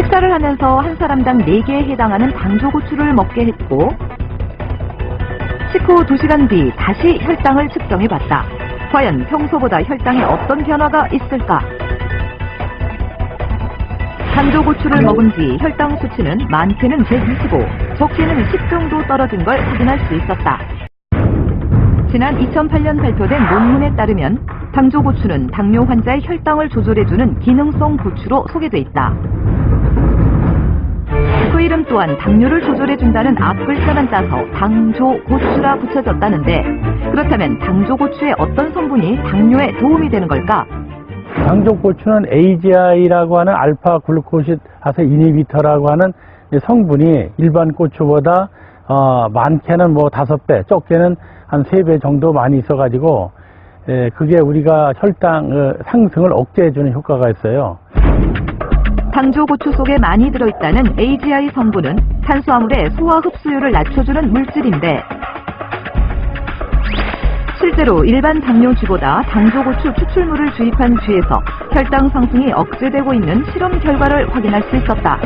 식사를 하면서 한 사람당 4개에 해당하는 당조고추를 먹게 했고 식후 2시간 뒤 다시 혈당을 측정해봤다. 과연 평소보다 혈당에 어떤 변화가 있을까? 당조고추를 먹은 뒤 혈당 수치는 많게는 125, 적게는 10 정도 떨어진 걸 확인할 수 있었다. 지난 2008년 발표된 논문에 따르면 당조고추는 당뇨 환자의 혈당을 조절해주는 기능성 고추로 소개돼 있다. 그 이름 또한 당뇨를 조절해준다는 앞글자만 따서 당조고추라 붙여졌다는데 그렇다면 당조고추의 어떤 성분이 당뇨에 도움이 되는 걸까? 당족고추는 AGI라고 하는 알파 글루코시다스 이니비터라고 하는 이 성분이 일반 고추보다 어, 많게는 뭐 다섯 배, 적게는 한 세 배 정도 많이 있어가지고 에, 그게 우리가 혈당 어, 상승을 억제해주는 효과가 있어요. 당조고추 속에 많이 들어있다는 AGI 성분은 탄수화물의 소화 흡수율을 낮춰주는 물질인데 실제로 일반 당뇨주보다 당조고추 추출물을 주입한 쥐에서 혈당 상승이 억제되고 있는 실험 결과를 확인할 수 있었다.